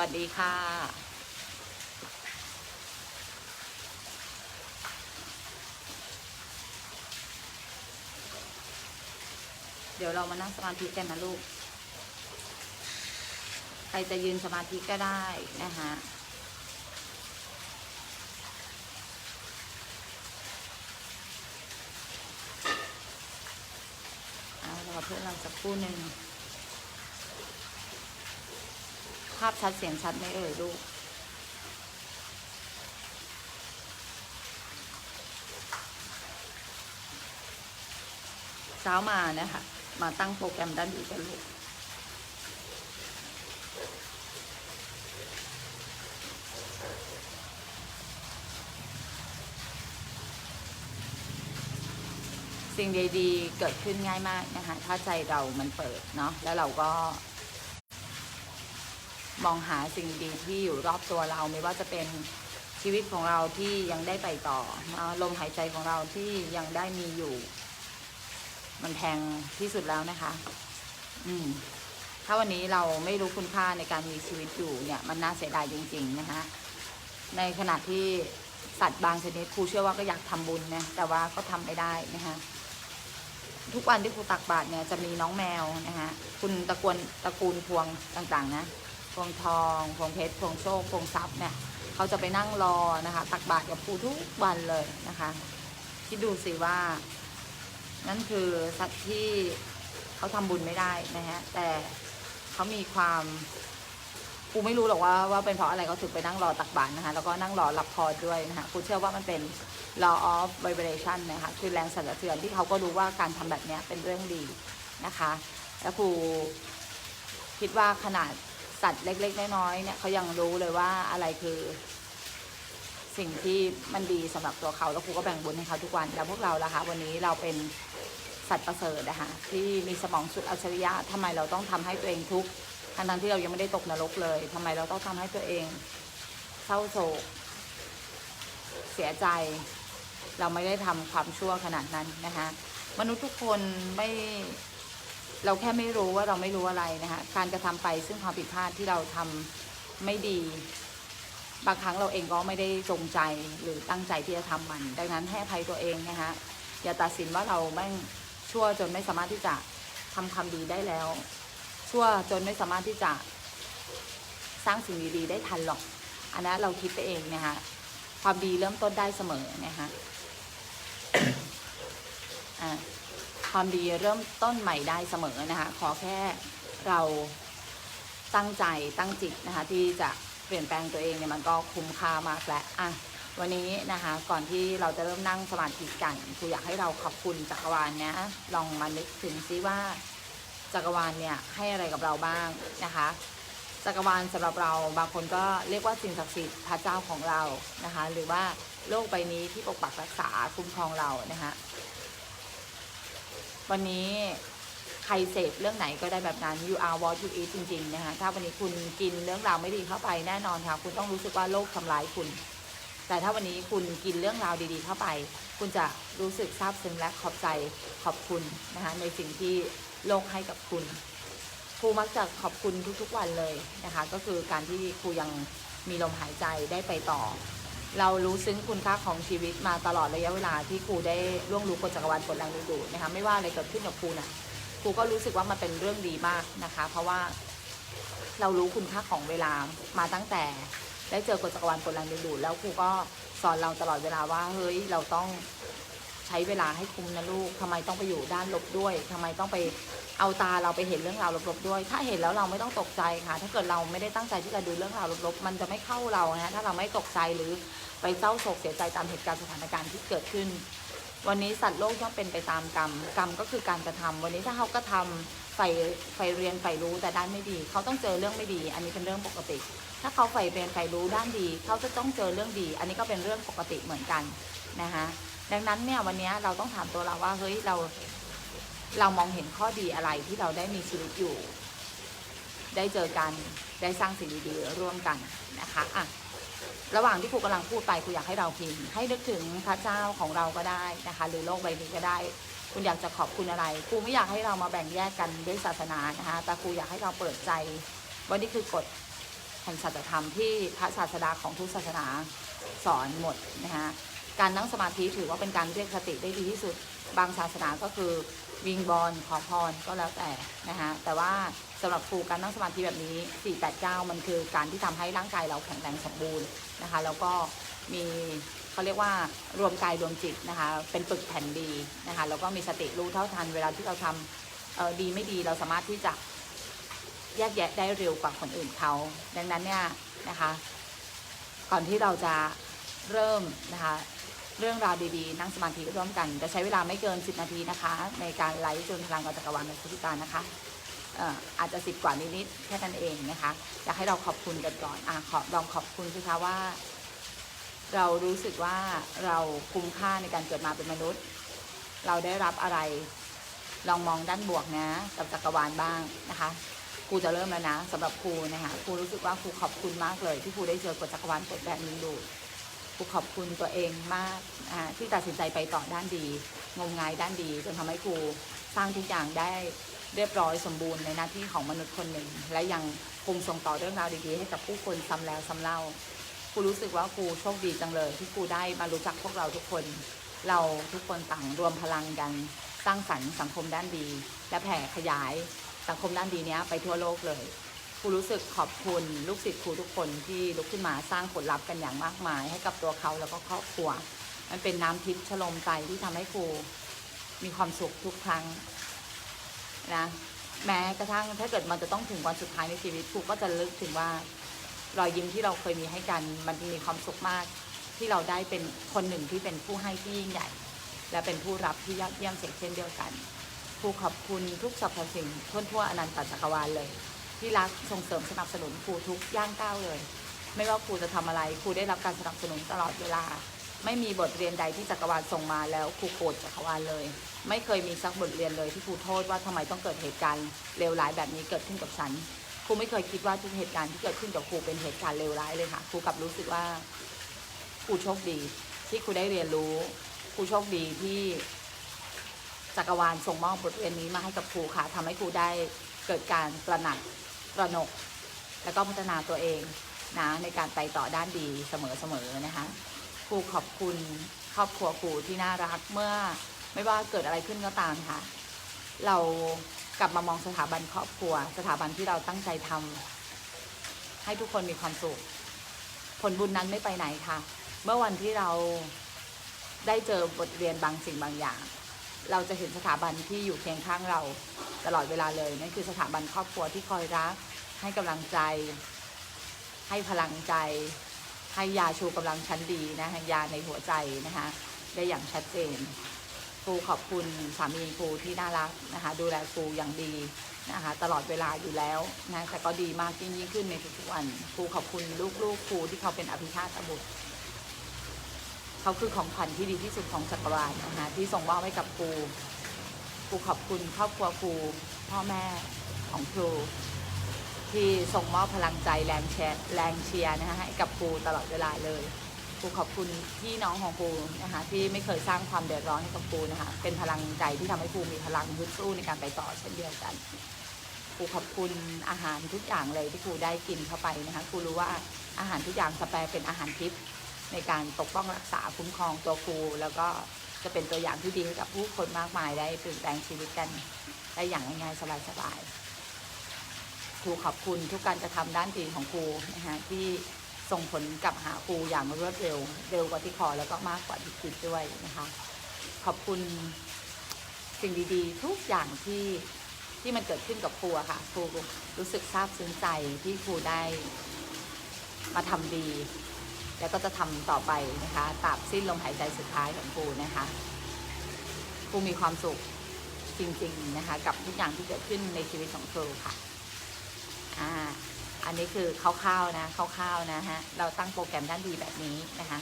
วัสดีค่ะเดี๋ยวเรามานั่งสมาธิกันนะลูก ใครจะยืนสมาธิก็ได้นะคะเอาเราเพื่อนเราสักครู่หนึ่ง ภาพชัดเสียงชัดไหมเอ่ยลูกเช้ามาเนี่ยค่ะ มาตั้งโปรแกรมด้านดีกันลูกสิ่งดีๆเกิดขึ้นง่ายมากนะคะ ถ้าใจเรามันเปิดเนาะ แล้วเราก็ มองหาสิ่งดีที่อยู่รอบตัวเราไม่ว่าจะเป็นชีวิตของเราที่ยังได้ไปต่อลมหายใจของเราที่ยังได้มีอยู่ มันแพงที่สุดแล้วนะคะ อืม ถ้าวันนี้เราไม่รู้คุณค่าในการมีชีวิตอยู่เนี่ย มันน่าเสียดายจริง ๆ นะคะในขณะที่สัตว์บางชนิดครูเชื่อว่าก็อยากทำบุญนะแต่ว่าก็ทำไม่ได้นะคะทุกวันที่ครูตักบาตรเนี่ยจะมีน้องแมวนะคะคุณตระกูลตระกูลพวงต่างๆ นะ วงทองพวงเพชรพวงโชคพวงทรัพย์เนี่ยเขาจะไปนั่งรอนะคะ ตักบาตรกับครูทุกวันเลยนะคะคิดดูสิว่า นั่นคือสัตว์ที่เขาทำบุญไม่ได้นะฮะแต่เขามีความครูไม่รู้หรอกว่าว่าเป็นเพราะอะไรเขาถึงไปนั่งรอตักบาตรนะคะแล้วก็นั่งรอรับพรด้วยนะคะครูเชื่อว่ามันเป็น law of vibration นะคะคือแรงสั่นสะเทือนที่เขาก็รู้ว่าการทำแบบนี้เป็นเรื่องดีนะคะ แล้วครูคิดว่าขนาด สัตว์เล็กๆน้อยๆเนี่ยเขายังรู้เลยว่าอะไรคือ สิ่งที่มันดีสำหรับตัวเขาแล้วครูก็แบ่งบุญให้เขาทุกวันแล้วพวกเราล่ะคะวันนี้เราเป็นสัตว์ประเสริฐนะคะที่มีสมองสุดอัจฉริยะทำไมเราต้องทำให้ตัวเองทุกข์ทั้งที่เรายังไม่ได้ตกนรกเลยทำไมเราต้องทำให้ตัวเองเศร้าโศก เสียใจ เราไม่ได้ทำความชั่วขนาดนั้นนะคะมนุษย์ทุกคนไม่ เราแค่ไม่รู้ว่าเราไม่รู้อะไรนะคะการกระทำไปซึ่งความผิดพลาดที่เราทำไม่ดี บางครั้งเราเองก็ไม่ได้จงใจหรือตั้งใจที่จะทำมัน ดังนั้นให้อภัยตัวเองนะคะอย่าตัดสินว่าเราแม่งชั่วจนไม่สามารถที่จะทำความดีได้แล้ว ชั่วจนไม่สามารถที่จะสร้างสิ่งดีๆได้ทันหรอก อันนั้นเราคิดไปเองนะคะความดีเริ่มต้นได้เสมอนะคะอ่า ความดีเริ่มต้นใหม่ได้เสมอนะคะ ขอแค่เราตั้งใจตั้งจิตนะคะ ที่จะเปลี่ยนแปลงตัวเองเนี่ยมันก็คุ้มค่ามากแล้วอะวันนี้นะคะก่อนที่เราจะเริ่มนั่งสมาธิกันครูอยากให้เราขอบคุณจักรวาลนะลองมานึกถึงซิว่าจักรวาลเนี่ยให้อะไรกับเราบ้างนะคะ จักรวาลสำหรับเราบางคนก็เรียกว่าสิ่งศักดิ์สิทธิ์พระเจ้าของเรานะคะ หรือว่าโลกใบนี้ที่ปกปักรักษาคุ้มครองเรานะคะ วันนี้ใครเสพเรื่องไหนก็ได้แบบนั้น you are what you eat จริงๆนะคะถ้าวันนี้คุณกินเรื่องราวไม่ดีเข้าไปแน่นอนค่ะ คุณต้องรู้สึกว่าโลกทำร้ายคุณ แต่ถ้าวันนี้คุณกินเรื่องราวดีๆ เข้าไป คุณจะรู้สึกซาบซึ้งและขอบใจขอบคุณนะคะในสิ่งที่โลกให้กับคุณครูมักจะขอบคุณทุกๆวันเลยนะคะ ก็คือการที่ครูยังมีลมหายใจได้ไปต่อ เรารู้ซึ้งคุณค่าของชีวิตมาตลอดระยะเวลาที่ครูได้ล่วงรู้กฎจักรวาลกฎแรงดึงดูดนะคะไม่ว่าอะไรเกิดขึ้นกับครูน่ะครูก็รู้สึกว่ามันเป็นเรื่องดีมากนะคะ เพราะว่าเรารู้คุณค่าของเวลามาตั้งแต่ ได้เจอกฎจักรวาลกฎแรงดึงดูดแล้วครูก็สอนเราตลอดเวลาว่าเฮ้ยเราต้องใช้เวลาให้คุ้มนะลูกทำไมต้องไปอยู่ด้านลบด้วยทำไมต้องไป เอาตาเราไปเห็นเรื่องราวลบๆด้วย ถ้าเห็นแล้วเราไม่ต้องตกใจค่ะ ถ้าเกิดเราไม่ได้ตั้งใจที่จะดูเรื่องราวลบๆ มันจะไม่เข้าเรานะถ้าเราไม่ตกใจหรือไปเศร้าโศกเสียใจตามเหตุการณ์สถานการณ์ที่เกิดขึ้น วันนี้สัตว์โลกย่อมเป็นไปตามกรรม กรรมก็คือการกระทำวันนี้ถ้าเขาก็ทำใฝ่ใฝ่เรียนใฝ่รู้แต่ด้านไม่ดี เขาต้องเจอเรื่องไม่ดี อันนี้เป็นเรื่องปกติ ถ้าเขาใฝ่เรียนใฝ่รู้ด้านดี เขาจะต้องเจอเรื่องดี อันนี้ก็เป็นเรื่องปกติเหมือนกันนะคะดังนั้นเนี่ยวันนี้เราต้องถามตัวเราว่าเฮ้ยเรา เรามองเห็นข้อดีอะไรที่เราได้มีชีวิตอยู่ ได้เจอกันได้สร้างสิ่งดีๆร่วมกันนะคะอะระหว่างที่ครูกำลังพูดไปครูอยากให้เราพิมพ์ให้นึกถึงพระเจ้าของเราก็ได้นะคะ หรือโลกใบนี้ก็ได้ คุณอยากจะขอบคุณอะไรครูไม่อยากให้เรามาแบ่งแยกกันด้วยศาสนานะคะแต่ครูอยากให้เราเปิดใจว่านี่คือกฎแห่งสัจธรรมที่พระศาสดาของทุกศาสนาสอนหมดนะคะ การนั่งสมาธิถือว่าเป็นการเรียกสติได้ดีที่สุด บางศาสนาก็คือวิงบอลขอพรก็แล้วแต่นะคะแต่ว่าสำหรับครูการนั่งสมาธิแบบนี้ 489 มันคือการที่ทำให้ร่างกายเราแข็งแรงสมบูรณ์นะคะแล้วก็มีเขาเรียกว่ารวมกายรวมจิตนะคะเป็นปึกแผ่นดีนะคะแล้วก็มีสติรู้เท่าทัน เวลาที่เราทำดีไม่ดีเราสามารถที่จะแยกแยะได้เร็วกว่าคนอื่นเขา ดังนั้นเนี่ยนะคะ ก่อนที่เราจะเริ่มนะคะ เรื่องราวดีๆ นั่งสมาธิร่วมกัน จะใช้เวลาไม่เกิน 10 นาทีนะคะ ในการไลฟ์จนพลังกับจักรวาลในพุทธิการนะคะอาจจะสิบกว่านิดๆแค่นั้นเองนะคะอยากให้เราขอบคุณกันก่อนอะขอลองขอบคุณสิคะว่า เรารู้สึกว่าเราคุ้มค่าในการเกิดมาเป็นมนุษย์ เราได้รับอะไร ลองมองด้านบวกนะ กับจักรวาลบ้างนะคะครูจะเริ่มแล้วนะสำหรับครูนะคะครูรู้สึกว่าครูขอบคุณมากเลย ที่ครูได้เจอกฎจักรวาลกฎแบบนี้ดู ครูขอบคุณตัวเองมากที่ตัดสินใจไปต่อด้านดี งมงายด้านดีจนทำให้ครูสร้างทุกอย่างได้เรียบร้อยสมบูรณ์ในหน้าที่ของมนุษย์คนหนึ่ง และยังคงส่งต่อเรื่องราวดีๆ ให้กับผู้คนซ้ำแล้วซ้ำเล่าครูรู้สึกว่าครูโชคดีจังเลย ที่ครูได้มารู้จักพวกเราทุกคน เราทุกคนต่างรวมพลังกันสร้างสรรค์สังคมด้านดี และแผ่ขยายสังคมด้านดีนี้ไปทั่วโลกเลย ครูรู้สึกขอบคุณลูกศิษย์ครูทุกคนที่ลุกขึ้นมาสร้างผลลัพธ์กันอย่างมากมาย ให้กับตัวเขาแล้วก็ครอบครัว มันเป็นน้ำทิพย์ชโลมใจที่ทำให้ครูมีความสุขทุกครั้งนะแม้กระทั่งถ้าเกิดมันจะต้องถึงวันสุดท้ายในชีวิตครูก็จะลึกถึงว่ารอยยิ้มที่เราเคยมีให้กัน มันมีความสุขมากที่เราได้เป็นคนหนึ่งที่เป็นผู้ให้ที่ยิ่งใหญ่ และเป็นผู้รับที่ยอดเยี่ยมเช่นเดียวกันครูขอบคุณทุกสรรพสิ่งทั่วทั่วอนันตจักรวาลเลย ที่รักส่งเสริมสนับสนุนครูทุกย่างก้าวเลย ไม่ว่าครูจะทำอะไรครูได้รับการสนับสนุนตลอดเวลา ไม่มีบทเรียนใดที่จักรวาลส่งมาแล้วครูโกรธจักรวาลเลย ไม่เคยมีสักบทเรียนเลยที่ครูโทษว่าทำไมต้องเกิดเหตุการณ์เลวร้ายแบบนี้เกิดขึ้นกับฉันครูไม่เคยคิดว่าทุกเหตุการณ์ที่เกิดขึ้นกับครูเป็นเหตุการณ์เลวร้ายเลยค่ะครูกลับรู้สึกว่าครูโชคดี ที่ครูได้เรียนรู้ครูโชคดีที่จักรวาลส่งมอบบทเรียนนี้มาให้กับครูค่ะทำให้ครูได้เกิดการตระหนัก ตระหนก แล้วก็พัฒนาตัวเองนะในการไปต่อด้านดีเสมอๆนะคะครูขอบคุณครอบครัวครูที่น่ารักเมื่อไม่ว่าเกิดอะไรขึ้นก็ตามค่ะ เรากลับมามองสถาบันครอบครัว สถาบันที่เราตั้งใจทำให้ทุกคนมีความสุข ผลบุญนั้นไม่ไปไหนค่ะ เมื่อวันที่เราได้เจอบทเรียนบางสิ่งบางอย่าง เราจะเห็นสถาบันที่อยู่เคียงข้างเราตลอดเวลาเลยนั่นคือสถาบันครอบครัวที่คอยรัก ให้กำลังใจ ให้พลังใจ ให้ยาชูกำลังชั้นดีนะคะยาในหัวใจนะคะได้อย่างชัดเจนครูขอบคุณสามีครูที่น่ารักนะคะดูแลครูอย่างดีนะคะตลอดเวลาอยู่แล้วนะแต่ก็ดีมากยิ่งยิ่งขึ้นในทุกๆวันครูขอบคุณลูกๆครูที่เขาเป็นอภิชาติบุตร เขาคือของขวัญที่ดีที่สุดของจักรวาลนะคะที่ส่งมอบให้กับครูครูขอบคุณครอบครัวครูพ่อแม่ของครู ที่ส่งมอบพลังใจแรงแชร์แรงเชียร์นะคะให้กับครูตลอดเวลาเลยครูขอบคุณพี่น้องของครูนะคะที่ไม่เคยสร้างความเดือดร้อนให้กับครูนะคะเป็นพลังใจที่ทำให้ครูมีพลังฮึดสู้ในการไปต่อเช่นเดียวกันครูขอบคุณอาหารทุกอย่างเลยที่ครูได้กินเข้าไปนะคะครูรู้ว่าอาหารทุกอย่างสแปรเป็นอาหารทิพย์ ในการปกป้องรักษาคุ้มครองตัวครู แล้วก็จะเป็นตัวอย่างที่ดีให้กับผู้คนมากมายได้เปลี่ยนแปลงชีวิตกันได้อย่างง่ายๆสบายๆครูขอบคุณทุกการกระทำด้านดีของครูนะคะที่ส่งผลกลับหาครูอย่างรวดเร็ว เร็วกว่าที่ขอแล้วก็มากกว่าที่คิดด้วยนะคะ ขอบคุณสิ่งดีๆ ทุกอย่างที่ที่มันเกิดขึ้นกับครูค่ะครูรู้สึกซาบซึ้งใจที่ครูได้มาทำดี แล้วก็จะทำต่อไปนะคะตราบสิ้นลมหายใจสุดท้ายของครูนะคะครูมีความสุขจริงๆนะคะ กับทุกอย่างที่เกิดขึ้นในชีวิตของครูค่ะอ่าอันนี้คือคร่าวๆนะคร่าวๆนะฮะเราตั้งโปรแกรมด้านดีแบบนี้นะคะ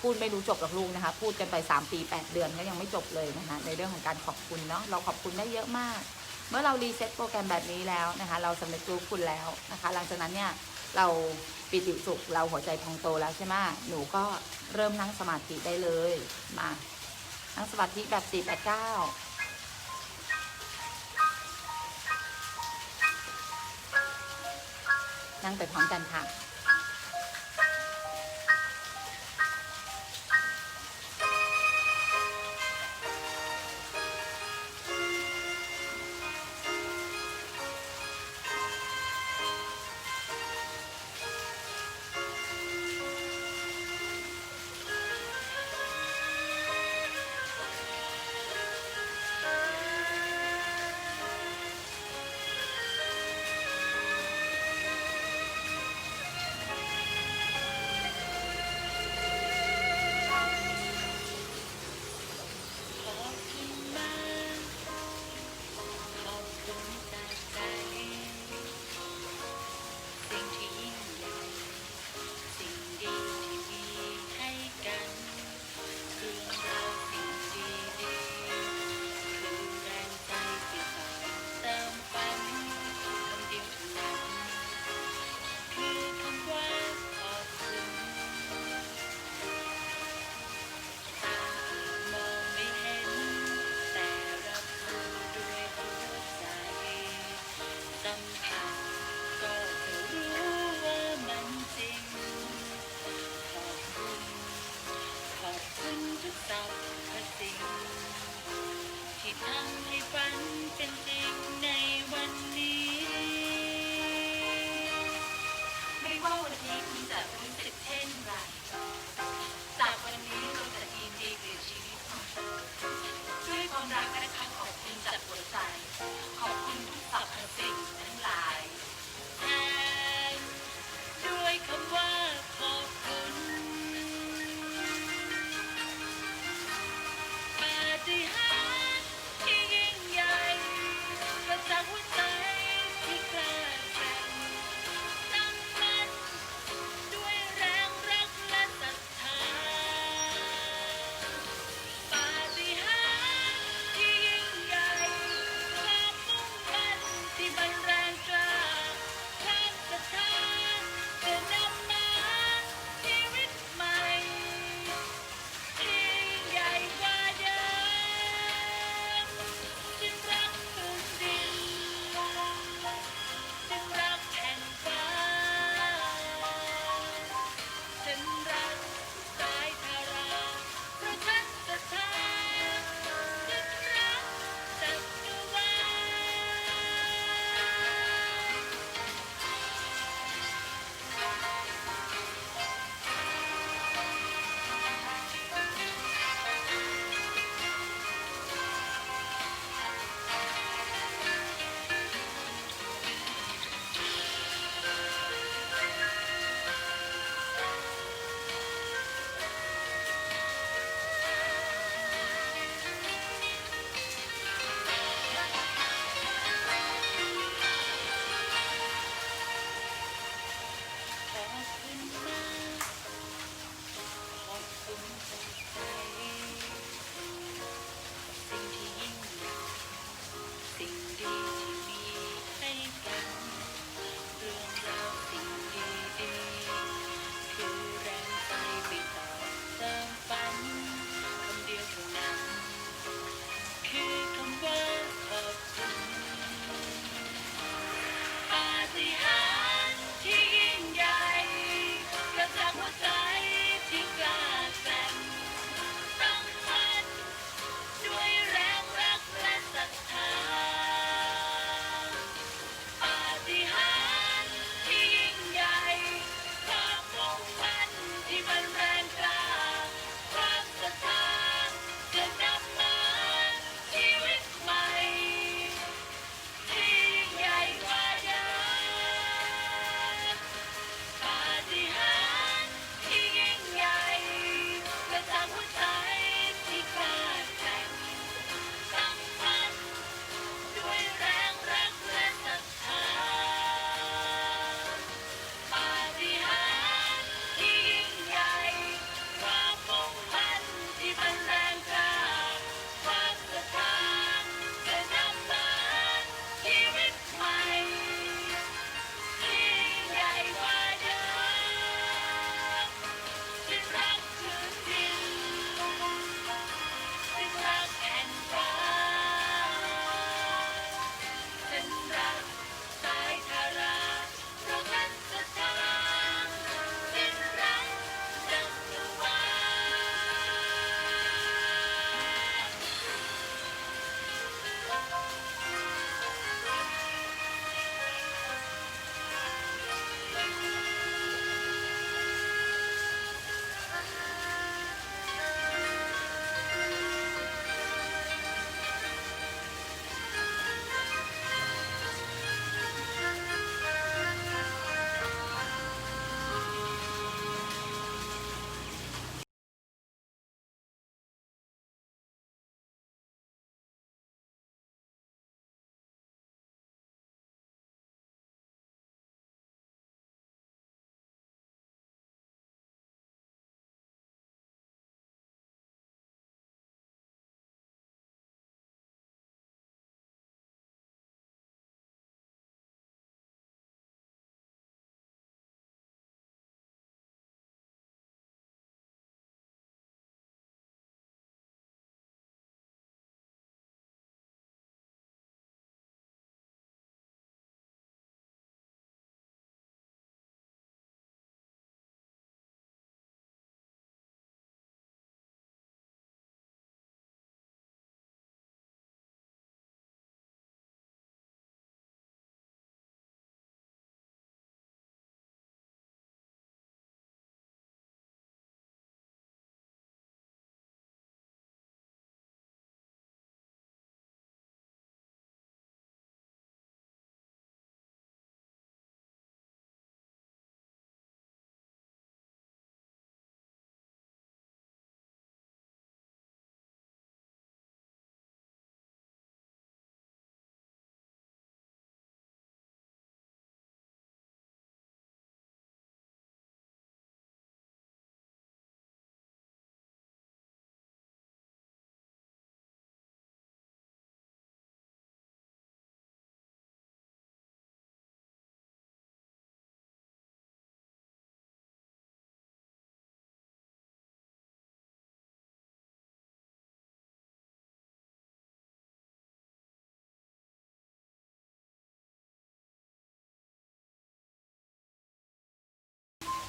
พูดไม่รู้จบกับลูกนะคะ พูดกันไป 3 ปี 8 เดือนก็ยังไม่จบเลยนะคะในเรื่องของการขอบคุณเนาะเราขอบคุณได้เยอะมาก เมื่อเรารีเซ็ตโปรแกรมแบบนี้แล้วนะคะ เราสำเร็จรู้คุณแล้วนะคะ หลังจากนั้นเนี่ยเรา ปิติสุขเราหัวใจพองโตแล้วใช่ไหมหนูก็เริ่มนั่งสมาธิได้เลย มา นั่งสมาธิแบบ4 8 9นั่งไปพร้อมกันค่ะ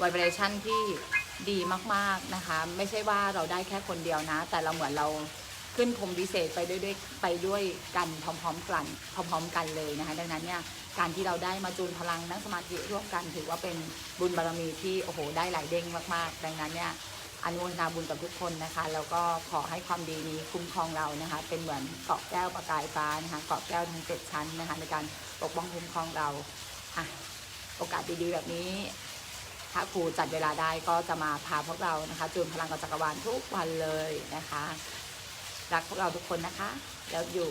vibration ที่ดีมากๆนะคะ ไม่ใช่ว่าเราได้แค่คนเดียวนะ แต่เราเหมือนเราขึ้นพรมวิเศษไปด้วยด้วยไปด้วยกันพร้อมๆกันพร้อมๆกันเลยนะคะดังนั้นเนี่ยการที่เราได้มาจูนพลังนั่งสมาธิร่วมกันถือว่าเป็นบุญบารมีที่โอ้โหได้หลายเด้งมากๆ ดังนั้นเนี่ยอนุโมทนาบุญกับทุกคนนะคะแล้วก็ขอให้ความดีนี้คุ้มครองเรานะคะ เป็นเหมือนเกาะแก้วประกายฟ้านะคะเกาะแก้วทั้งเจ็ดชั้นนะคะในการปกป้องคุ้มครองเราอะโอกาสดีๆแบบนี้ ถ้าครูจัดเวลาได้ก็จะมาพาพวกเรานะคะจูนพลังกับจักรวาลทุกวันเลยนะคะ รักพวกเราทุกคนนะคะ แล้วอยู่